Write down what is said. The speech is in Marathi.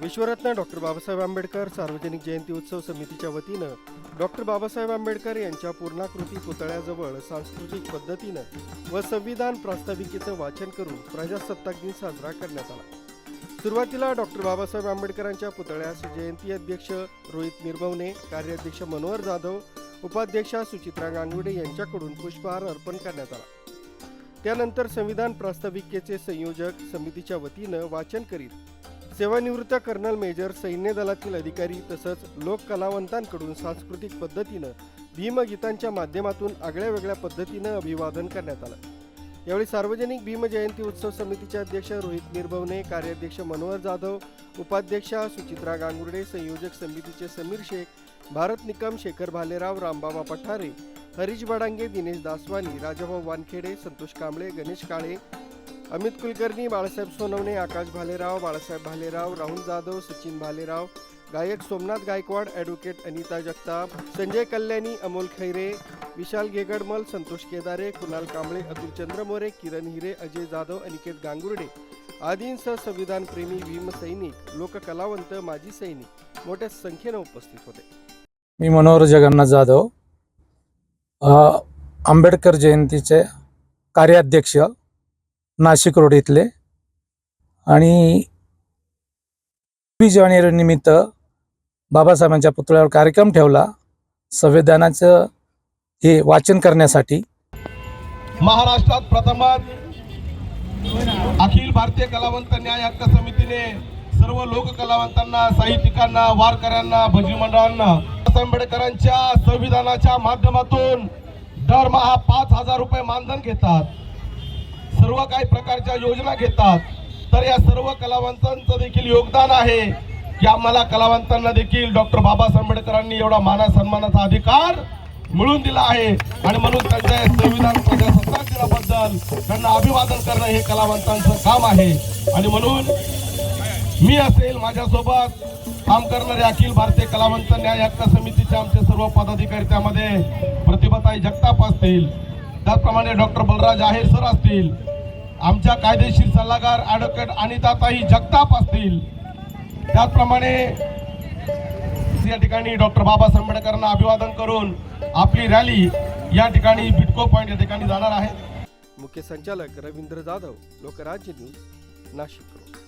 विश्वरत्न डॉक्टर बाबासाहेब आंबेडकर सार्वजनिक जयंती उत्सव समितीच्या वतीनं डॉक्टर बाबासाहेब आंबेडकर यांच्या पूर्णाकृती पुतळ्याजवळ सांस्कृतिक पद्धतीनं व संविधान प्रास्ताविकेचं वाचन करून प्रजासत्ताक दिन साजरा करण्यात आला. सुरुवातीला डॉक्टर बाबासाहेब आंबेडकरांच्या पुतळ्यास जयंती अध्यक्ष रोहित निर्भवने कार्याध्यक्ष मनोहर जाधव उपाध्यक्षा सुचित्रा गांगुडे यांच्याकडून पुष्पहार अर्पण करण्यात आला. त्यानंतर संविधान प्रास्ताविकेचे संयोजक समितीच्या वतीनं वाचन करीत सेवानिवृत्त कर्नल मेजर सैन्य दलातील अधिकारी तसंच लोक कलावंतांकडून सांस्कृतिक पद्धतीनं भीमगीतांच्या माध्यमातून आगळ्या वेगळ्या पद्धतीनं अभिवादन करण्यात आलं. यावेळी सार्वजनिक भीम जयंती उत्सव समितीचे अध्यक्ष रोहित निर्भवने कार्याध्यक्ष मनोहर जाधव उपाध्यक्षा सुचित्रा गांगुर्डे संयोजक समितीचे समीर शेख भारत निकम शेखर भालेराव रामबाबा पठारे हरीश बडांगे दिनेश दासवानी राजाभाऊ वानखेडे संतोष कांबळे गणेश काळे अमित कुलकर्णी बाळासाहेब सोनवणे आकाश भालेराव बाळासाहेब भालेराव राहुल जाधव सचिन भालेराव गायक सोमनाथ गायकवाड ॲडव्होकेट अनिता जगताप संजय कल्याणी अमोल खैरे विशाल गेगडमल संतोष केदारे कुणाल कांबळे अतुल चंद्रमोरे किरण हिरे अजय जाधव अनिकेत गांगुर्डे आदींसह संविधान प्रेमी भीम सैनिक लोककलावंत माजी सैनिक मोठ्या संख्येनं उपस्थित होते. मी मनोहर जगन्नाथ जाधव आंबेडकर जयंतीचे कार्याध्यक्ष नाशिक रोड इथले. आणि सव्वीस जानेवारीनिमित्त बाबासाहेबांच्या पुतळ्यावर कार्यक्रम ठेवला. संविधानाचं हे वाचन करण्यासाठी. महाराष्ट्रात प्रथमच अखिल भारतीय कलावंत न्याय हक्क समितीने सर्व लोक कलावंतांना साहित्यिकांना वारकऱ्यांना भजी मंडळांना आंबेडकरांच्या संविधानाच्या माध्यमातून दरमहा पाच हजार रुपये मानधन घेतात. सर्व काही प्रकारच्या योजना घेतात. तर या सर्व कलावंतांचं देखील योगदान आहे. की आम्हाला कलावंतांना देखील डॉक्टर बाबासाहेब आंबेडकरांनी एवढा माना सन्मानाचा अधिकार मिळून दिला आहे. आणि म्हणून त्यांच्या संविधान प्रजासत्ताक दिनाबद्दल त्यांना अभिवादन करणं हे कलावंतांचं काम आहे. आणि म्हणून मी असेल माझ्यासोबत काम करणारे अखिल भारतीय कलावंत न्याय हक्क समितीचे आमचे सर्व पदाधिकारी त्यामध्ये प्रतिभाताई जगताप असतील. त्याचप्रमाणे डॉक्टर बलराज आहेर सर असतील. आमच्या कायदेशीर सल्लागार ॲडव्होकेट अनिताताई जगताप असतील. त्याचप्रमाणे या ठिकाणी डॉक्टर बाबासाहेब आंबेडकरांना अभिवादन करून आपली रॅली या ठिकाणी बिटको पॉईंट या ठिकाणी जाणार आहे. मुख्य संचालक रवींद्र जाधव लोकराज्य न्यूज नाशिक.